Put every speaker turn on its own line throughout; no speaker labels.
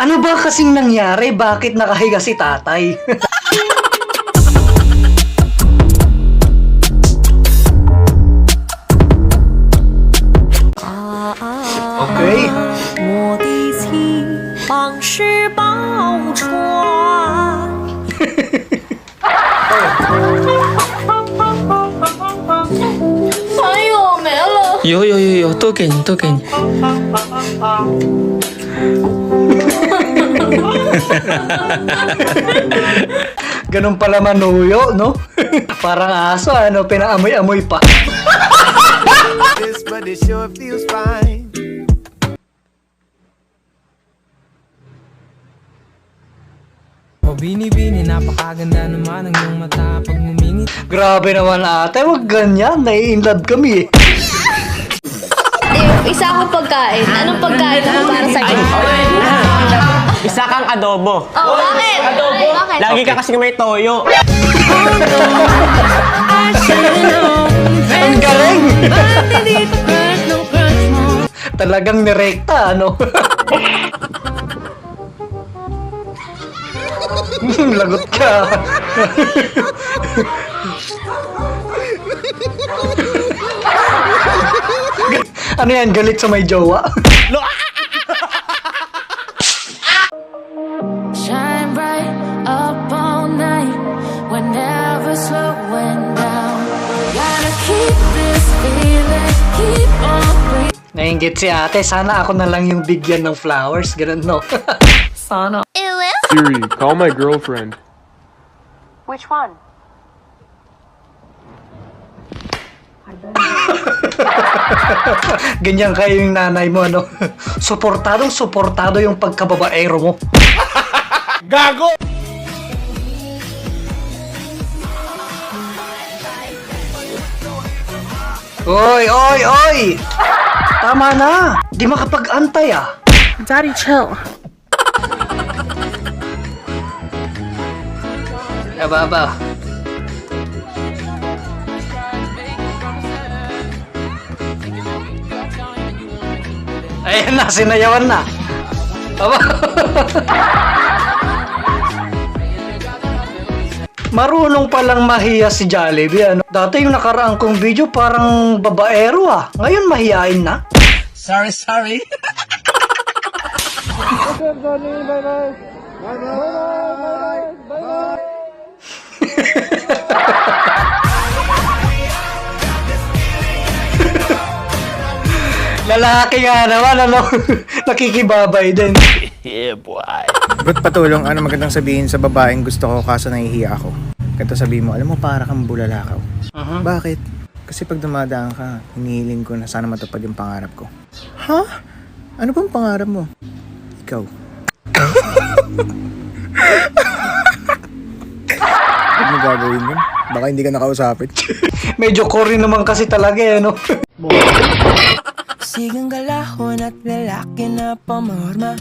Ano ba kasing nangyari? Bakit nakahiga si tatay? okay.
我的期望是宝船。
哎呦，没了。
有有有有，都给你，都给你。
Ganun pala manuyo, no? Parang aso, ano, pinaamoy-amoy pa.
this, but it sure feels fine.
O bini-bini, napakaganda naman ng iyong mata pag ngumingit.
Grabe naman ate, wag ganyan. Nai-inlove kami eh.
Isa akong pagkain. Anong pagkain ako para sa'yo?
Isa kang adobo.
Oh, bakit? Adobo? Bakit?
Lagi ka kasi may toyo.
Ang galing! Talagang nirekta, ano? Lagot ka. ano yan, galit sa may jowa?
Shine bright up all night, we're never slowing down. Gotta keep this feeling, keep on breathing.
Nainggit si ate, sana ako na lang yung bigyan ng flowers, ganun no?
Siri, call my girlfriend.
Which one?
Ganyan kayo yung nanay mo, ano? Suportadong suportado yung pagkababaero mo.
Gago!
Oy, oy, oy! Tama na! Di makapag-antay ah!
Daddy, chill.
Aba, aba. Ayan na, sinayawan na. Aba. Marunong palang mahiya si Jollibee, ano? Dati yung nakaraang kong video parang babaero ah. Ngayon mahiyain na.
Sorry, sorry.
Lalaki nga naman, ano? Nakikibabay din.
Ba't patulong ano magandang sabihin sa babaeng gusto ko kaso nahihiya ako? Kata sabihin mo, alam mo para kang bulalakaw. Bakit? Kasi pag dumadaan ka, hinihiling ko na sana matupad yung pangarap ko. Ha? Ano bang pangarap mo? Ikaw. Ba't mo gagawin yun? Baka hindi ka nakausapin.
Medyo corny naman kasi talaga eh, no?
Sigang galahon at lalaki na pamorma.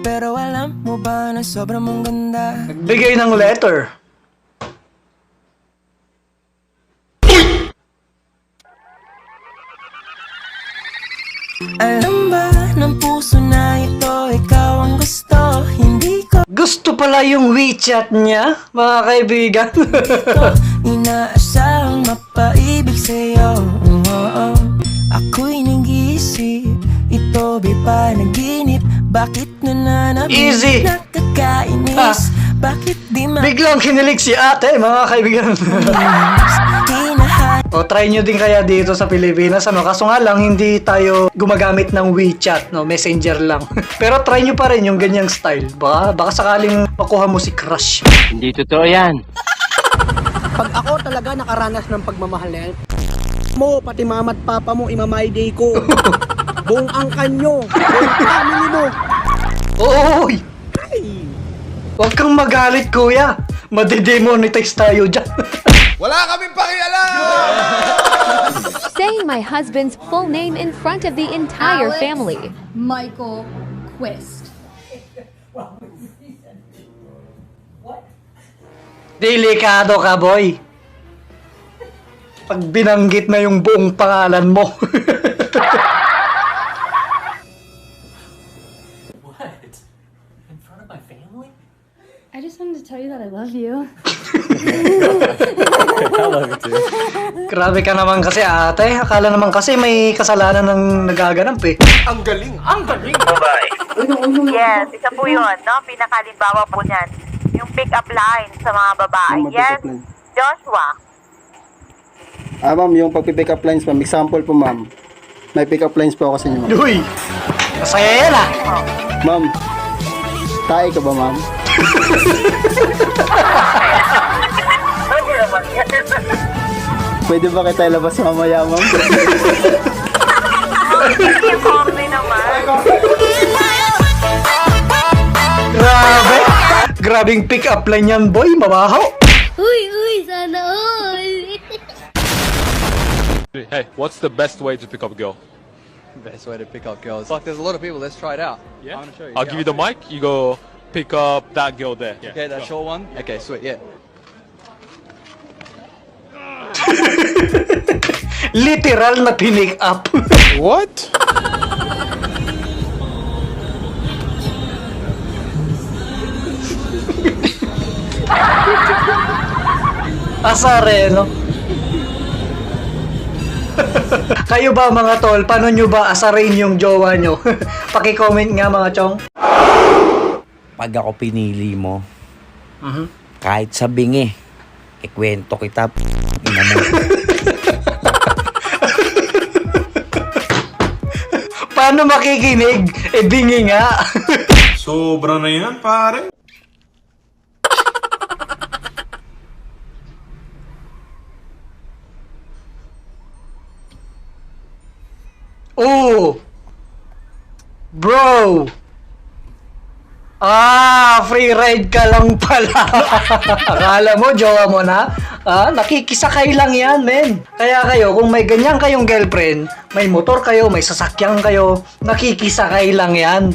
Pero alam mo ba na sobrang mong ganda?
Bigay ng letter.
Alam ba ng puso na ito, ikaw ang gusto Hindi ko
Gusto pala yung WeChat niya, mga kaibigan.
inaasahang mapaibig sa'yo Oo, Ako'y nag-iisip, ito ba panaginip Bakit nananabig,
Easy.
nakakainis
Ah.
Bakit di
Biglang kinilig si ate, mga kaibigan. o, try nyo din kaya dito sa Pilipinas, ano? Kaso nga lang, hindi tayo gumagamit ng WeChat, no? Messenger lang. Pero try nyo pa rin yung ganyang style. Baka, baka sakaling makuha mo si crush.
Hindi totoo yan.
Pag ako talaga nakaranas ng pagmamahal na yan, mo, pati mama at papa mo, imamay day ko. Buong angkan nyo, buong family mo.
Oy! Huwag kang magalit, kuya. Madidemonetize tayo dyan.
Wala kaming pakialam!
saying my husband's full name in front of the entire
Alex.
family.
Michael Quist.
Delikado ka, boy. Pag binanggit na yung buong pangalan mo.
I just wanted to tell you that I love you.
Grabe ka naman kasi ate. Akala naman kasi may kasalanan ng nagaganap eh.
Yes, isa po yun, no? Pinakalimbawa po niyan. Yung pick-up line sa mga babae. Yes, Joshua.
Ah, ma'am, yung pag-pick up lines, ma'am. Example po, ma'am. May pick up lines po ako sa inyo, ma'am.
Uy! Masaya yan ah!
Ma'am, tayo ka ba, ma'am?
Pwede
ba kita ilabas mamaya, ma'am?
Naman.
Grabe! Grabing pick up line yan boy, mabaho!
Hey, what's the best way to pick up a girl?
Best way to pick up girls. Like, there's a lot of people. Let's try it out.
Yeah.
I'm gonna show you.
I'll
Yeah,
give you the mic. You go pick up that girl there. Yeah.
Okay, that
go.
short one. Okay, sweet. Yeah.
Literal na pinick up.
What?
Asare, no? Kayo ba mga tol, paano nyo ba asarin yung jowa nyo? Paki-comment nga mga chong.
Pag ako pinili mo,
Mhm.
kahit sa bingi, ikwento kita, ina mo.
Paano makikinig? E bingi nga.
Sobra na yan, pare.
Oo. Bro. Ah, free ride ka lang pala. Akala mo, jowa mo na? Ah, nakikisakay lang yan, men. Kaya kayo, kung may ganyan kayong girlfriend, may motor kayo, may sasakyan kayo, nakikisakay lang yan.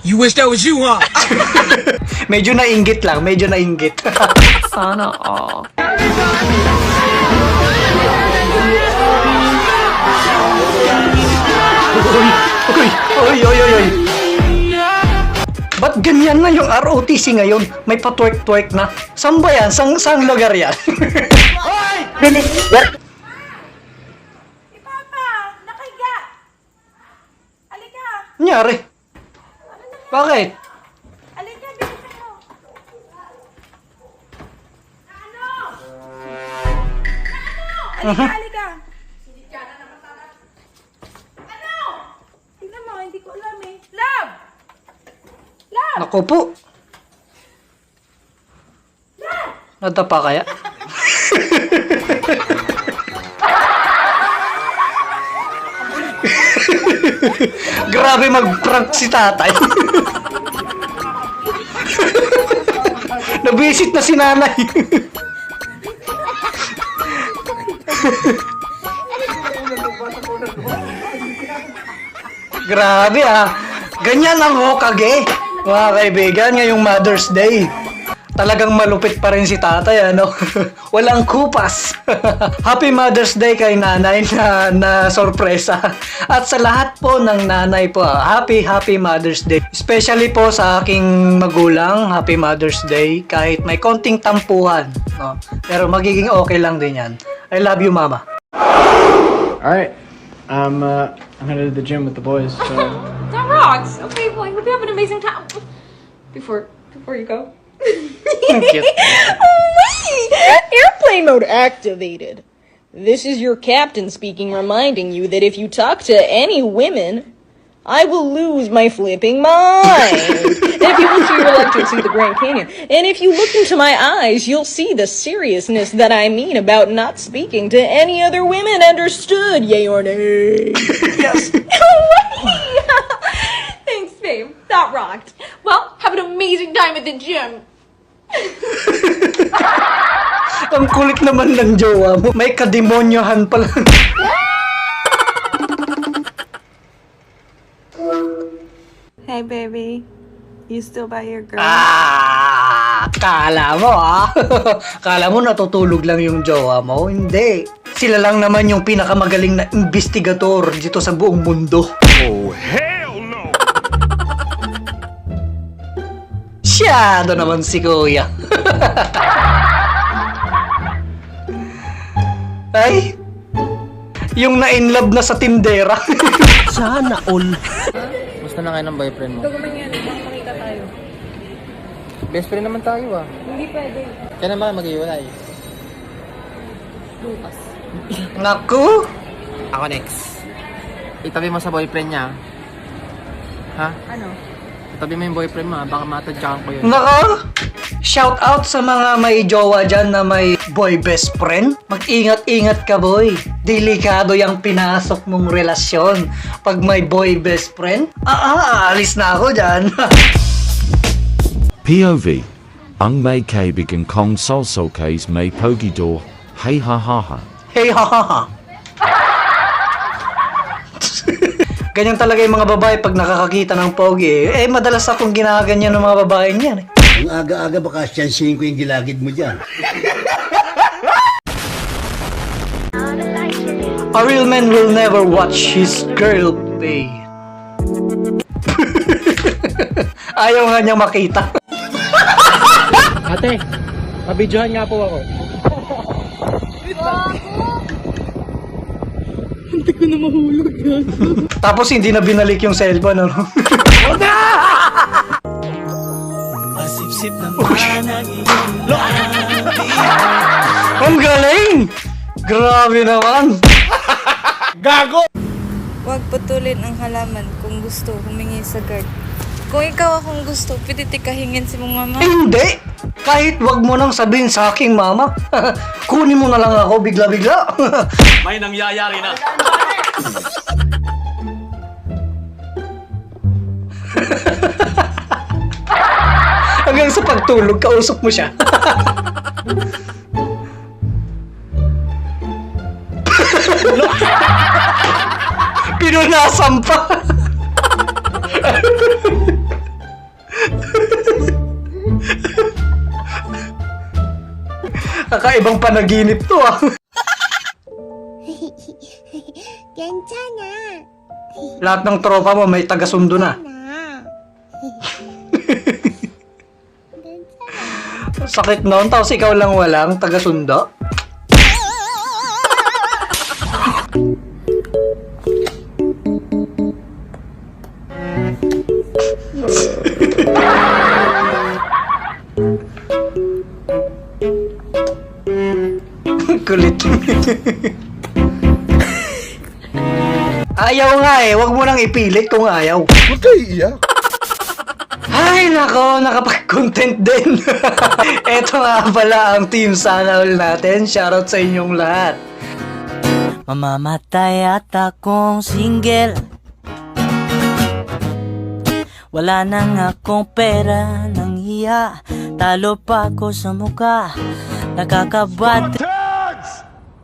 You wish that was you, huh?
Medyo nainggit lang, medyo nainggit.
Sana all.
Uy, uy, uy, uy, uy. Ba't ganyan na yung ROTC ngayon? May pa-twerk-twerk na. Saan ba yan? Sang, sang lugar yan?
Papa, nakahiga. Alika,
Nyari? Bakit?
Alika, alika. Ano? Tingnan mo, hindi ko alam eh. Love! Love!
Naku po. Nadapa kaya? Grabe mag-prank si tatay. Nabisit na si nanay. Grabe ah. Ganyan ang Hokage. Mga kaibigan, ngayong Mother's Day. Talagang malupit pa rin si tatay, ano? Walang kupas. Happy Mother's Day kay nanay na, na sorpresa. At sa lahat po ng nanay po, ah, happy, happy Mother's Day. Especially po sa aking magulang, happy Mother's Day. Kahit may konting tampuhan. No? Pero magiging okay lang din yan. I love you, mama.
Alright. I'm, uh, I'm headed to the gym with the boys, so...
That rocks. Okay, well, I hope you have an amazing time. Before, before you go.
Cute.
Airplane mode activated. This is your captain speaking, reminding you that if you talk to any women, I will lose my flipping mind. and if you look to your left, you'll see the Grand Canyon. And if you look into my eyes, you'll see the seriousness that I mean about not speaking to any other women. Understood? Yay or nay?
yes.
Thanks, babe. That rocked. Well, have an amazing time at the gym.
Ang kulit naman ng jowa mo. May kademonyohan pala.
Hey, baby. You still by your girl?
Ah, kala mo ah. kala mo natutulog lang yung jowa mo. Hindi. Sila lang naman yung pinakamagaling na investigador dito sa buong mundo.
Oh, hell no!
Siyado naman si Kuya. Ay, yung na-inlove na sa tindera.
Sana all.
Gusto na kayo ng boyfriend mo?
Gusto niya, makita tayo.
Best friend naman tayo ah.
Hindi pwede.
Kaya naman mag-iwalay.
Bukas.
Naku,
Ako next. Itabi mo sa boyfriend niya. Ha?
Ano?
Itabi mo yung boyfriend mo ha. Baka matadyakan ko yun.
nako. Shout out sa mga may jowa dyan na may boy best friend. Mag-ingat-ingat ka boy. Delikado yung pinasok mong relasyon. Pag may boy best friend, ah, ah alis na ako dyan.
POV Ang may kaibigan kong salso case may pogidor. Hey ha ha ha.
Hey ha ha ha. Ganyan talaga yung mga babae pag nakakakita ng pogi. Eh, eh madalas akong ginaganyan ng mga babae niyan. Eh.
Ang aga-aga baka siyansihin ko yung gilagid mo dyan.
A real man will never watch his girl pay. Ayaw nga niya makita.
Ate, pabidyohan nga po ako.
Tapos hindi na binalik yung cellphone, ano?
Masipsip naman ang iyong
Ang galing! Grabe naman!
Huwag putulin ang halaman kung gusto humingi sa guard. Kung ikaw akong gusto, pwede tikahingin si mong mama.
Eh, hindi! Kahit wag mo nang sabihin sa aking mama, kunin mo na lang ako bigla-bigla.
May nangyayari na.
Hanggang sa pagtulog, kausap mo siya. Pinunasan pa! Kakaibang panaginip to ah.
Gensana.
Lahat ng tropa mo may taga-sundo na. Sakit noon, tapos ikaw lang walang taga-sundo. Ayaw nga eh, wag mo nang ipilit kung ayaw.
Huwag kayo iiyak.
Ay, nako, nakapag-content din. Ito nga pala ang Team Sana All natin. Shoutout sa inyong lahat.
Mamamatay at akong single Wala nang akong pera nang hiya Talo pa ako sa muka Nakakabati
Tags!